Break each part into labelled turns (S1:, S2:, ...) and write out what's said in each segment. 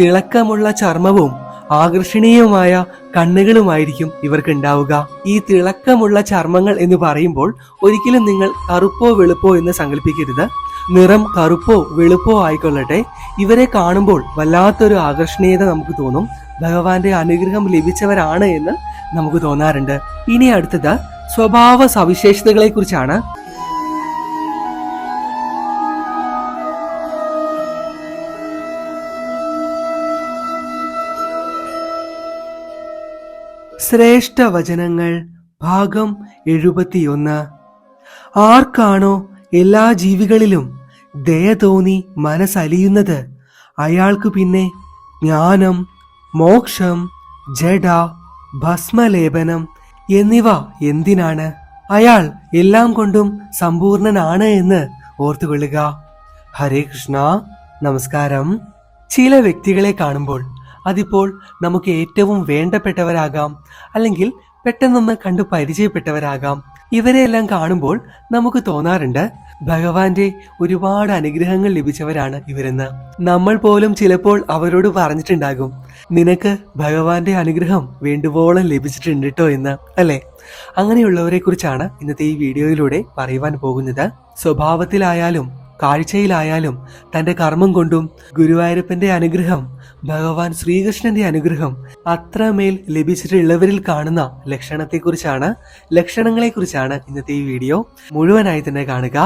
S1: തിളക്കമുള്ള ചർമ്മവും ആകർഷണീയമായ കണ്ണുകളുമായിരിക്കും ഇവർക്കുണ്ടാവുക. ഈ തിളക്കമുള്ള ചർമ്മങ്ങൾ എന്ന് പറയുമ്പോൾ ഒരിക്കലും നിങ്ങൾ കറുപ്പോ വെളുപ്പോ എന്ന് സങ്കല്പിക്കരുത്. നിറം കറുപ്പോ വെളുപ്പോ ആയിക്കൊള്ളട്ടെ. ഇവരെ കാണുമ്പോൾ വല്ലാത്തൊരു ആകർഷണീയത നമുക്ക് തോന്നും. ഭഗവാന്റെ അനുഗ്രഹം ലഭിച്ചവരാണ് എന്ന് നമുക്ക് തോന്നാറുണ്ട്. ഇനി അടുത്തത് സ്വഭാവ സവിശേഷതകളെ ശ്രേഷ്ഠ വചനങ്ങൾ ഭാഗം എഴുപത്തിയൊന്ന്. ആർക്കാണോ എല്ലാ ജീവികളിലും ദയ തോന്നി മനസ്സലിയുന്നത്? അയാൾക്ക് പിന്നെ ജ്ഞാനം മോക്ഷം ജഡ ഭസ്മലേപനം എന്നിവ എന്തിനാണ്? അയാൾ എല്ലാം കൊണ്ടും സമ്പൂർണനാണ് എന്ന് ഓർത്തുകൊള്ളുക. ഹരേ കൃഷ്ണ. നമസ്കാരം. ചില വ്യക്തികളെ കാണുമ്പോൾ അതിപ്പോൾ നമുക്ക് ഏറ്റവും വേണ്ടപ്പെട്ടവരാകാം അല്ലെങ്കിൽ പെട്ടെന്നൊന്ന് കണ്ടു പരിചയപ്പെട്ടവരാകാം. ഇവരെയെല്ലാം കാണുമ്പോൾ നമുക്ക് തോന്നാറുണ്ട് ഭഗവാന്റെ ഒരുപാട് അനുഗ്രഹങ്ങൾ ലഭിച്ചവരാണ് ഇവരെന്ന്. നമ്മൾ പോലും ചിലപ്പോൾ അവരോട് പറഞ്ഞിട്ടുണ്ടാകും നിനക്ക് ഭഗവാന്റെ അനുഗ്രഹം വേണ്ടുവോളം ലഭിച്ചിട്ടുണ്ട് കേട്ടോ എന്ന് അല്ലെ? അങ്ങനെയുള്ളവരെ കുറിച്ചാണ് ഇന്നത്തെ ഈ വീഡിയോയിലൂടെ പറയുവാൻ പോകുന്നത്. സ്വഭാവത്തിലായാലും കാഴ്ചയിലായാലും തന്റെ കർമ്മം കൊണ്ടും ഗുരുവായൂരപ്പന്റെ അനുഗ്രഹം ഭഗവാൻ ശ്രീകൃഷ്ണന്റെ അനുഗ്രഹം അത്രമേൽ ലഭിച്ചിട്ടുള്ളവരിൽ കാണുന്ന ലക്ഷണത്തെക്കുറിച്ചാണ് ലക്ഷണങ്ങളെക്കുറിച്ചാണ് ഇന്നത്തെ ഈ വീഡിയോ. മുഴുവനായി തന്നെ കാണുക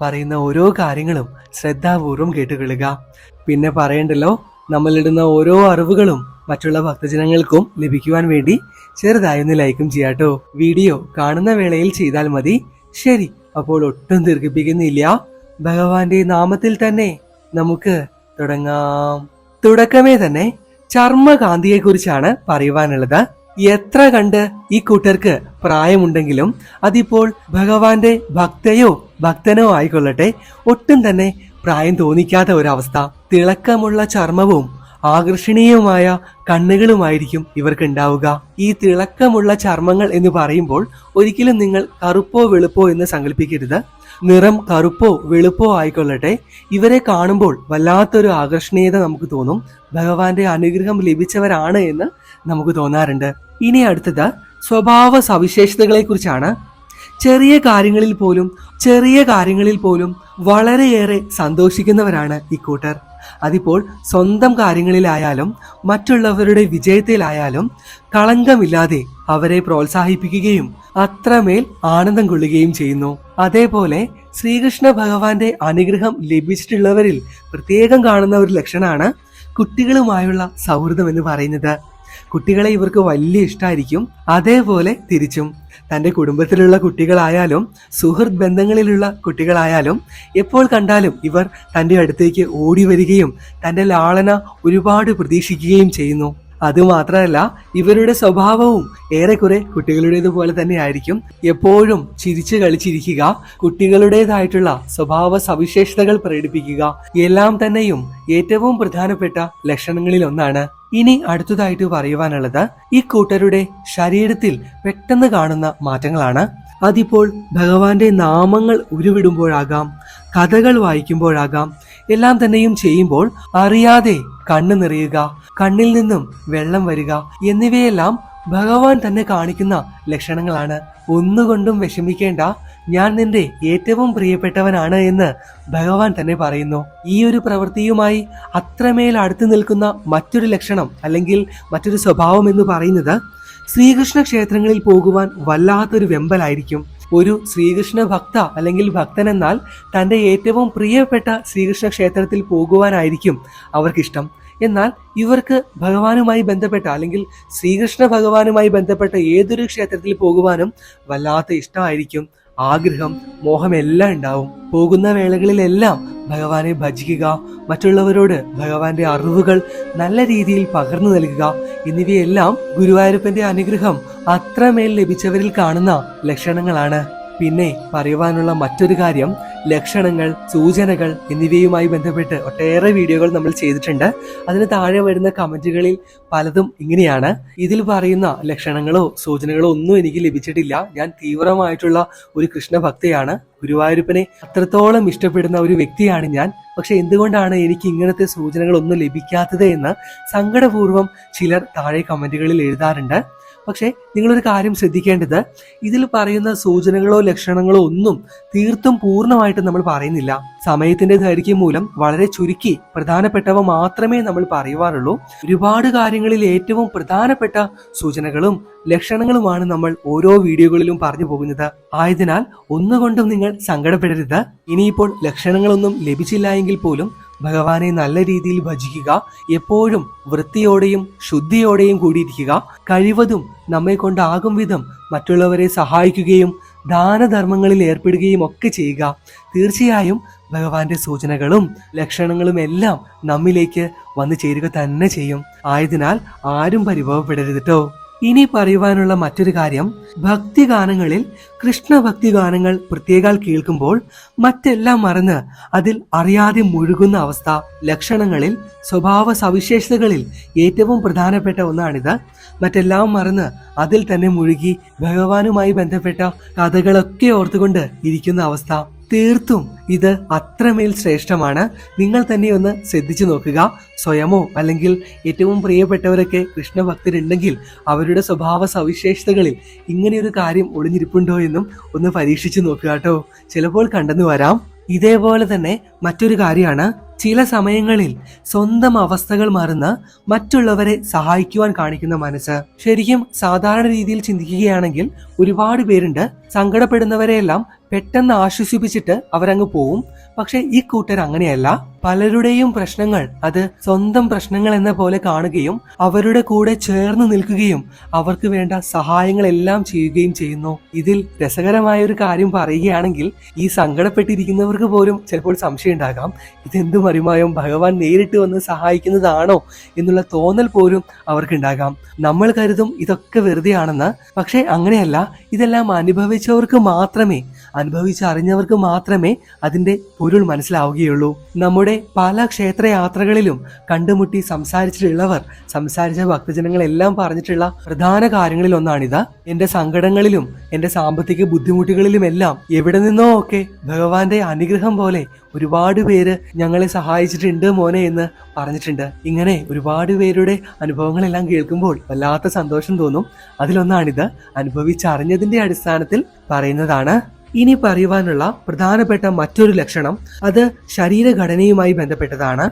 S1: പറയുന്ന ഓരോ കാര്യങ്ങളും ശ്രദ്ധാപൂർവം കേട്ടുകൊള്ളുക. പിന്നെ പറയണ്ടല്ലോ നമ്മളിടുന്ന ഓരോ അറിവുകളും മറ്റുള്ള ഭക്തജനങ്ങൾക്കും ലഭിക്കുവാൻ വേണ്ടി ചെറുതായി ഒന്ന് ലൈക്കും ചെയ്യാട്ടോ. വീഡിയോ കാണുന്ന വേളയിൽ ചെയ്താൽ മതി. ശരി അപ്പോൾ ഒട്ടും ദീർഘിപ്പിക്കുന്നില്ല. ഭഗവാന്റെ നാമത്തിൽ തന്നെ നമുക്ക് തുടങ്ങാം. തുടക്കമേ തന്നെ ചർമ്മകാന്തിയെ കുറിച്ചാണ് പറയുവാനുള്ളത്. എത്ര കണ്ട് ഈ കൂട്ടർക്ക് പ്രായമുണ്ടെങ്കിലും അതിപ്പോൾ ഭഗവാന്റെ ഭക്തയോ ഭക്തനോ ആയിക്കൊള്ളട്ടെ ഒട്ടും തന്നെ പ്രായം തോന്നിക്കാത്ത ഒരവസ്ഥ. തിളക്കമുള്ള ചർമ്മവും ആകർഷണീയമായ കണ്ണുകളുമായിരിക്കും ഇവർക്ക് ഉണ്ടാവുക ഈ തിളക്കമുള്ള ചർമ്മങ്ങൾ എന്ന് പറയുമ്പോൾ ഒരിക്കലും നിങ്ങൾ കറുപ്പോ വെളുപ്പോ എന്ന് സങ്കല്പിക്കരുത്. നിറം കറുപ്പോ വെളുപ്പോ ആയിക്കൊള്ളട്ടെ. ഇവരെ കാണുമ്പോൾ വല്ലാത്തൊരു ആകർഷണീയത നമുക്ക് തോന്നും. ഭഗവാന്റെ അനുഗ്രഹം ലഭിച്ചവരാണ് എന്ന് നമുക്ക് തോന്നാറുണ്ട്. ഇനി അടുത്തത് സ്വഭാവ സവിശേഷതകളെ കുറിച്ചാണ് ചെറിയ കാര്യങ്ങളിൽ പോലും ചെറിയ കാര്യങ്ങളിൽ പോലും വളരെയേറെ സന്തോഷിക്കുന്നവരാണ് ഇക്കൂട്ടർ അതിപ്പോൾ സ്വന്തം കാര്യങ്ങളിലായാലും മറ്റുള്ളവരുടെ വിജയത്തിലായാലും കളങ്കമില്ലാതെ അവരെ പ്രോത്സാഹിപ്പിക്കുകയും അത്രമേൽ ആനന്ദം കൊള്ളുകയും ചെയ്യുന്നു. അതേപോലെ ശ്രീകൃഷ്ണ ഭഗവാന്റെ അനുഗ്രഹം ലഭിച്ചിട്ടുള്ളവരിൽ പ്രത്യേകം കാണുന്ന ഒരു ലക്ഷണമാണ് കുട്ടികളുമായുള്ള സൗഹൃദം എന്ന് പറയുന്നത്. കുട്ടികളെ ഇവർക്ക് വലിയ ഇഷ്ടമായിരിക്കും അതേപോലെ തിരിച്ചും. തന്റെ കുടുംബത്തിലുള്ള കുട്ടികളായാലും സുഹൃത്ത് ബന്ധങ്ങളിലുള്ള കുട്ടികളായാലും എപ്പോൾ കണ്ടാലും ഇവർ തന്റെ അടുത്തേക്ക് ഓടി വരികയും തന്റെ ലാളന ഒരുപാട് പ്രതീക്ഷിക്കുകയും ചെയ്യുന്നു. അതുമാത്രമല്ല ഇവരുടെ സ്വഭാവവും ഏറെക്കുറെ കുട്ടികളുടേതുപോലെ തന്നെ ആയിരിക്കും എപ്പോഴും ചിരിച്ചു കളിച്ചിരിക്കുക കുട്ടികളുടേതായിട്ടുള്ള സ്വഭാവ സവിശേഷതകൾ പ്രകടിപ്പിക്കുക എല്ലാം തന്നെയും ഏറ്റവും പ്രധാനപ്പെട്ട ലക്ഷണങ്ങളിൽ ഒന്നാണ് ഇനി അടുത്തതായിട്ട് പറയുവാനുള്ളത് ഈ കൂട്ടരുടെ ശരീരത്തിൽ പെട്ടെന്ന് കാണുന്ന മാറ്റങ്ങളാണ്. അതിപ്പോൾ ഭഗവാന്റെ നാമങ്ങൾ ഉരുവിടുമ്പോഴാകാം കഥകൾ വായിക്കുമ്പോഴാകാം എല്ലാം തന്നെയും ചെയ്യുമ്പോൾ അറിയാതെ കണ്ണ് നിറയുക കണ്ണിൽ നിന്നും വെള്ളം വരിക എന്നിവയെല്ലാം ഭഗവാൻ തന്നെ കാണിക്കുന്ന ലക്ഷണങ്ങളാണ്. ഒന്നുകൊണ്ടും വിഷമിക്കേണ്ട. ഞാൻ നിന്റെ ഏറ്റവും പ്രിയപ്പെട്ടവനാണ് എന്ന് ഭഗവാൻ തന്നെ പറയുന്നു. ഈ ഒരു പ്രവൃത്തിയുമായി അത്രമേൽ അടുത്തു നിൽക്കുന്ന മറ്റൊരു ലക്ഷണം അല്ലെങ്കിൽ മറ്റൊരു സ്വഭാവം എന്ന് പറയുന്നത് ശ്രീകൃഷ്ണ ക്ഷേത്രങ്ങളിൽ പോകുവാൻ വല്ലാത്തൊരു വെമ്പലായിരിക്കും. ഒരു ശ്രീകൃഷ്ണ ഭക്ത അല്ലെങ്കിൽ ഭക്തൻ എന്നാൽ തന്റെ ഏറ്റവും പ്രിയപ്പെട്ട ശ്രീകൃഷ്ണ ക്ഷേത്രത്തിൽ പോകുവാനായിരിക്കും അവർക്കിഷ്ടം. എന്നാൽ ഇവർക്ക് ഭഗവാനുമായി ബന്ധപ്പെട്ട അല്ലെങ്കിൽ ശ്രീകൃഷ്ണ ഭഗവാനുമായി ബന്ധപ്പെട്ട ഏതൊരു ക്ഷേത്രത്തിൽ പോകുവാനും വല്ലാത്ത ഇഷ്ടമായിരിക്കും. ആഗ്രഹം മോഹമെല്ലാം ഉണ്ടാവും. പോകുന്ന വേളകളിലെല്ലാം ഭഗവാനെ ഭജിക്കുക മറ്റുള്ളവരോട് ഭഗവാന്റെ അറിവുകൾ നല്ല രീതിയിൽ പകർന്നു നൽകുക എന്നിവയെല്ലാം ഗുരുവായൂരപ്പന്റെ അനുഗ്രഹം അത്രമേൽ ലഭിച്ചവരിൽ കാണുന്ന ലക്ഷണങ്ങളാണ്. പിന്നെ പറയുവാനുള്ള മറ്റൊരു കാര്യം ലക്ഷണങ്ങൾ സൂചനകൾ എന്നിവയുമായി ബന്ധപ്പെട്ട് ഒട്ടേറെ വീഡിയോകൾ നമ്മൾ ചെയ്തിട്ടുണ്ട്. അതിന് താഴെ വരുന്ന കമന്റുകളിൽ പലതും ഇങ്ങനെയാണ്. ഇതിൽ പറയുന്ന ലക്ഷണങ്ങളോ സൂചനകളോ ഒന്നും എനിക്ക് ലഭിച്ചിട്ടില്ല. ഞാൻ തീവ്രമായിട്ടുള്ള ഒരു കൃഷ്ണഭക്തയാണ്. ഗുരുവായൂരപ്പനെ അത്രത്തോളം ഇഷ്ടപ്പെടുന്ന ഒരു വ്യക്തിയാണ് ഞാൻ. പക്ഷെ എന്തുകൊണ്ടാണ് എനിക്ക് ഇങ്ങനത്തെ സൂചനകളൊന്നും ലഭിക്കാത്തത് എന്ന് സങ്കടപൂർവം ചിലർ താഴെ കമന്റുകളിൽ എഴുതാറുണ്ട്. പക്ഷേ നിങ്ങളൊരു കാര്യം ശ്രദ്ധിക്കേണ്ടത് ഇതിൽ പറയുന്ന സൂചനകളോ ലക്ഷണങ്ങളോ ഒന്നും തീർത്തും പൂർണമായിട്ട് നമ്മൾ പറയുന്നില്ല. സമയത്തിന്റെ ദൈർഘ്യം മൂലം വളരെ ചുരുക്കി പ്രധാനപ്പെട്ടവ മാത്രമേ നമ്മൾ പറയുവാറുള്ളൂ. ഒരുപാട് കാര്യങ്ങളിൽ ഏറ്റവും പ്രധാനപ്പെട്ട സൂചനകളും ലക്ഷണങ്ങളുമാണ് നമ്മൾ ഓരോ വീഡിയോകളിലും പറഞ്ഞു പോകുന്നത്. ആയതിനാൽ ഒന്നുകൊണ്ടും നിങ്ങൾ സങ്കടപ്പെടരുത്. ഇനിയിപ്പോൾ ലക്ഷണങ്ങളൊന്നും ലഭിച്ചില്ല എങ്കിൽ പോലും ഭഗവാനെ നല്ല രീതിയിൽ ഭജിക്കുക എപ്പോഴും വൃത്തിയോടെയും ശുദ്ധിയോടെയും കൂടിയിരിക്കുക. കഴിവതും നമ്മെ കൊണ്ടാകും വിധം മറ്റുള്ളവരെ സഹായിക്കുകയും ദാനധർമ്മങ്ങളിൽ ഏർപ്പെടുകയും ഒക്കെ ചെയ്യുക. തീർച്ചയായും ഭഗവാന്റെ സൂചനകളും ലക്ഷണങ്ങളും എല്ലാം നമ്മിലേക്ക് വന്നു ചേരുക തന്നെ ചെയ്യും. ആയതിനാൽ ആരും പരിഭവപ്പെടരുത് കേട്ടോ ഇനി പറയുവാനുള്ള മറ്റൊരു കാര്യം ഭക്തി ഗാനങ്ങളിൽ കൃഷ്ണഭക്തി ഗാനങ്ങൾ പ്രത്യേകാൽ കേൾക്കുമ്പോൾ മറ്റെല്ലാം മറന്ന് അതിൽ അറിയാതെ മുഴുകുന്ന അവസ്ഥ ലക്ഷണങ്ങളിൽ സ്വഭാവ സവിശേഷതകളിൽ ഏറ്റവും പ്രധാനപ്പെട്ട ഒന്നാണിത്. മറ്റെല്ലാം മറന്ന് അതിൽ തന്നെ മുഴുകി ഭഗവാനുമായി ബന്ധപ്പെട്ട കഥകളൊക്കെ ഓർത്തുകൊണ്ട് ഇരിക്കുന്ന അവസ്ഥ തീർത്തും ഇത് അത്രമേൽ ശ്രേഷ്ഠമാണ്. നിങ്ങൾ തന്നെ ഒന്ന് ശ്രദ്ധിച്ചു നോക്കുക. സ്വയമോ അല്ലെങ്കിൽ ഏറ്റവും പ്രിയപ്പെട്ടവരൊക്കെ കൃഷ്ണഭക്തരുണ്ടെങ്കിൽ അവരുടെ സ്വഭാവ സവിശേഷതകളിൽ ഇങ്ങനെയൊരു കാര്യം ഒളിഞ്ഞിരിപ്പുണ്ടോ എന്നും ഒന്ന് പരീക്ഷിച്ചു നോക്കുക കേട്ടോ. ചിലപ്പോൾ കണ്ടെന്നു വരാം. ഇതേപോലെ തന്നെ മറ്റൊരു കാര്യമാണ് ചില സമയങ്ങളിൽ സ്വന്തം അവസ്ഥകൾ മറന്ന് മറ്റുള്ളവരെ സഹായിക്കുവാൻ കാണിക്കുന്ന മനസ്സ്. ശരിക്കും സാധാരണ രീതിയിൽ ചിന്തിക്കുകയാണെങ്കിൽ ഒരുപാട് പേരുണ്ട് സങ്കടപ്പെടുന്നവരെയെല്ലാം പെട്ടെന്ന് ആശ്വസിപ്പിച്ചിട്ട് അവരങ്ങ് പോവും. പക്ഷെ ഈ കൂട്ടർ അങ്ങനെയല്ല. പലരുടെയും പ്രശ്നങ്ങൾ അത് സ്വന്തം പ്രശ്നങ്ങൾ എന്ന പോലെ കാണുകയും അവരുടെ കൂടെ ചേർന്ന് നിൽക്കുകയും അവർക്ക് വേണ്ട സഹായങ്ങളെല്ലാം ചെയ്യുകയും ചെയ്യുന്നു. ഇതിൽ രസകരമായ ഒരു കാര്യം പറയുകയാണെങ്കിൽ ഈ സങ്കടപ്പെട്ടിരിക്കുന്നവർക്ക് പോലും ചിലപ്പോൾ സംശയം ഉണ്ടാകാം. ഇതെന്ത് മറിമായും? ഭഗവാൻ നേരിട്ട് വന്ന് സഹായിക്കുന്നതാണോ എന്നുള്ള തോന്നൽ പോലും അവർക്കുണ്ടാകാം. നമ്മൾ കരുതും ഇതൊക്കെ വെറുതെയാണെന്ന്. പക്ഷേ അങ്ങനെയല്ല ഇതെല്ലാം അനുഭവിച്ചവർക്ക് മാത്രമേ അനുഭവിച്ചറിഞ്ഞവർക്ക് മാത്രമേ അതിന്റെ പൊരുൾ മനസ്സിലാവുകയുള്ളൂ. നമ്മുടെ പല ക്ഷേത്രയാത്രകളിലും കണ്ടുമുട്ടി സംസാരിച്ചിട്ടുള്ളവർ സംസാരിച്ച ഭക്തജനങ്ങളെല്ലാം പറഞ്ഞിട്ടുള്ള പ്രധാന കാര്യങ്ങളിൽ ഒന്നാണിത് എന്റെ സങ്കടങ്ങളിലും എന്റെ സാമ്പത്തിക ബുദ്ധിമുട്ടുകളിലുമെല്ലാം എവിടെ നിന്നോ ഒക്കെ ഭഗവാന്റെ അനുഗ്രഹം പോലെ ഒരുപാട് പേര് ഞങ്ങളെ സഹായിച്ചിട്ടുണ്ട് മോനെ എന്ന് പറഞ്ഞിട്ടുണ്ട്. ഇങ്ങനെ ഒരുപാട് പേരുടെ അനുഭവങ്ങളെല്ലാം കേൾക്കുമ്പോൾ വല്ലാത്ത സന്തോഷം തോന്നും. അതിലൊന്നാണിത്. അനുഭവിച്ചറിഞ്ഞതിന്റെ അടിസ്ഥാനത്തിൽ പറയുന്നതാണ് ഇനി പറയുവാനുള്ള പ്രധാനപ്പെട്ട മറ്റൊരു ലക്ഷണം അത് ശരീരഘടനയുമായി ബന്ധപ്പെട്ടതാണ്.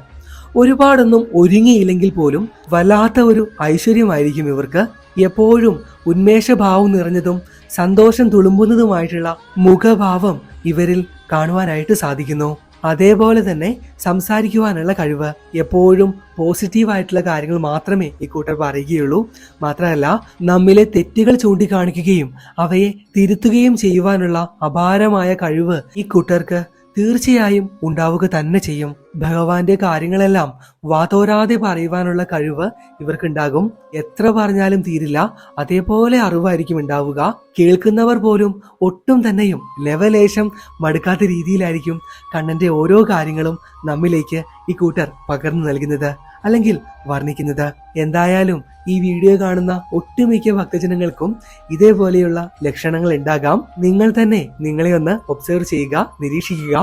S1: ഒരുപാടൊന്നും ഒരുങ്ങിയില്ലെങ്കിൽ പോലും വല്ലാത്ത ഒരു ഐശ്വര്യമായിരിക്കും ഇവർക്ക്. എപ്പോഴും ഉന്മേഷഭാവം നിറഞ്ഞതും സന്തോഷം തുളുമ്പുന്നതുമായിട്ടുള്ള മുഖഭാവം ഇവരിൽ കാണുവാനായിട്ട് സാധിക്കുന്നു. അതേപോലെ തന്നെ സംസാരിക്കുവാനുള്ള കഴിവ് എപ്പോഴും പോസിറ്റീവായിട്ടുള്ള കാര്യങ്ങൾ മാത്രമേ ഈ കൂട്ടർ പറയുകയുള്ളൂ. മാത്രമല്ല നമ്മിലെ തെറ്റുകൾ ചൂണ്ടിക്കാണിക്കുകയും അവയെ തിരുത്തുകയും ചെയ്യുവാനുള്ള അപാരമായ കഴിവ് ഈ കൂട്ടർക്ക് തീർച്ചയായും ഉണ്ടാവുക തന്നെ ചെയ്യും. ഭഗവാന്റെ കാര്യങ്ങളെല്ലാം വാതോരാതെ പറയുവാനുള്ള കഴിവ് ഇവർക്കുണ്ടാകും. എത്ര പറഞ്ഞാലും തീരില്ല. അതേപോലെ അറിവായിരിക്കും ഉണ്ടാവുക. കേൾക്കുന്നവർ പോലും ഒട്ടും തന്നെയും ലെവലേശം മടുക്കാത്ത രീതിയിലായിരിക്കും കണ്ണന്റെ ഓരോ കാര്യങ്ങളും നമ്മിലേക്ക് ഈ കൂട്ടർ പകർന്നു നൽകുന്നത്. അല്ലെങ്കിൽ വർണിക്കുന്നത്. എന്തായാലും ഈ വീഡിയോ കാണുന്ന ഒട്ടുമിക്ക ഭക്തജനങ്ങൾക്കും ഇതേപോലെയുള്ള ലക്ഷണങ്ങൾ ഉണ്ടാകാം. നിങ്ങൾ തന്നെ നിങ്ങളെ ഒന്ന് ഒബ്സർവ് ചെയ്യുക നിരീക്ഷിക്കുക.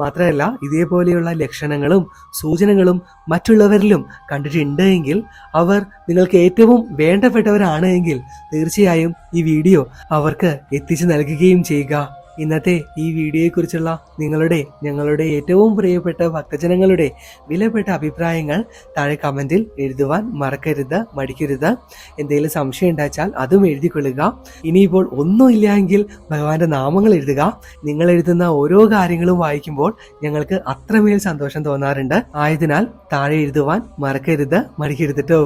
S1: മാത്രമല്ല ഇതേപോലെയുള്ള ലക്ഷണങ്ങളും സൂചനകളും മറ്റുള്ളവരിലും കണ്ടിട്ടുണ്ട് എങ്കിൽ അവർ നിങ്ങൾക്ക് ഏറ്റവും വേണ്ടപ്പെട്ടവരാണ് എങ്കിൽ തീർച്ചയായും ഈ വീഡിയോ അവർക്ക് എത്തിച്ചു നൽകുകയും ചെയ്യുക. ഇന്നത്തെ ഈ വീഡിയോയെക്കുറിച്ചുള്ള നിങ്ങളുടെ ഞങ്ങളുടെ ഏറ്റവും പ്രിയപ്പെട്ട ഭക്തജനങ്ങളുടെ വിലപ്പെട്ട അഭിപ്രായങ്ങൾ താഴെ കമന്റിൽ എഴുതുവാൻ മറക്കരുത് മടിക്കരുത്. എന്തെങ്കിലും സംശയം ഉണ്ടാച്ചാൽ അതും എഴുതിക്കൊള്ളുക. ഇനിയിപ്പോൾ ഒന്നുമില്ല എങ്കിൽ ഭഗവാന്റെ നാമങ്ങൾ എഴുതുക. നിങ്ങൾ എഴുതുന്ന ഓരോ കാര്യങ്ങളും വായിക്കുമ്പോൾ ഞങ്ങൾക്ക് അത്രമേൽ സന്തോഷം തോന്നാറുണ്ട്. ആയതിനാൽ താഴെ എഴുതുവാൻ മറക്കരുത് മടിക്കരുത് കേട്ടോ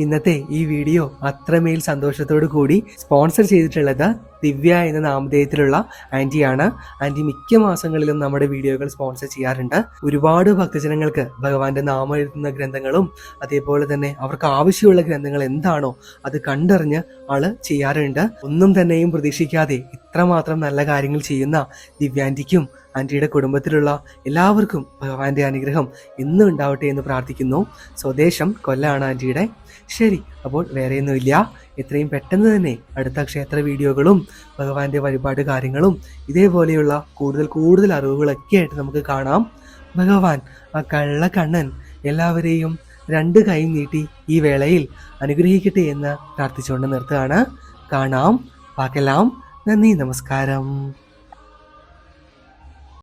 S1: ഇന്നത്തെ ഈ വീഡിയോ അത്രമേൽ സന്തോഷത്തോടു കൂടി സ്പോൺസർ ചെയ്തിട്ടുള്ളത് ദിവ്യ എന്ന നാമധേയത്തിലുള്ള ആന്റിയാണ് ആന്റി മിക്ക മാസങ്ങളിലും നമ്മുടെ വീഡിയോകൾ സ്പോൺസർ ചെയ്യാറുണ്ട്. ഒരുപാട് ഭക്തജനങ്ങൾക്ക് ഭഗവാന്റെ നാമം എഴുതുന്ന ഗ്രന്ഥങ്ങളും അതേപോലെ തന്നെ അവർക്ക് ആവശ്യമുള്ള ഗ്രന്ഥങ്ങൾ എന്താണോ അത് കണ്ടറിഞ്ഞ് ആൾ ചെയ്യാറുണ്ട്. ഒന്നും തന്നെയും പ്രതീക്ഷിക്കാതെ ഇത്രമാത്രം നല്ല കാര്യങ്ങൾ ചെയ്യുന്ന ദിവ്യാന്റിക്കും ആന്റിയുടെ കുടുംബത്തിലുള്ള എല്ലാവർക്കും ഭഗവാന്റെ അനുഗ്രഹം എന്നും ഉണ്ടാവട്ടെ എന്ന് പ്രാർത്ഥിക്കുന്നു. സ്വദേശം കൊല്ലാണ് ആന്റിയുടെ ശരി അപ്പോൾ വേറെയൊന്നുമില്ല. എത്രയും പെട്ടെന്ന് തന്നെ അടുത്ത ക്ഷേത്ര വീഡിയോകളും ഭഗവാന്റെ വഴിപാട് കാര്യങ്ങളും ഇതേപോലെയുള്ള കൂടുതൽ കൂടുതൽ അറിവുകളൊക്കെ ആയിട്ട് നമുക്ക് കാണാം. ഭഗവാൻ ആ കള്ള കണ്ണൻ എല്ലാവരെയും രണ്ട് കൈ നീട്ടി ഈ വേളയിൽ അനുഗ്രഹിക്കട്ടെ എന്ന് പ്രാർത്ഥിച്ചുകൊണ്ട് നിർത്തുകയാണ്. കാണാം. പാക്കെല്ലാം നന്ദി. നമസ്കാരം.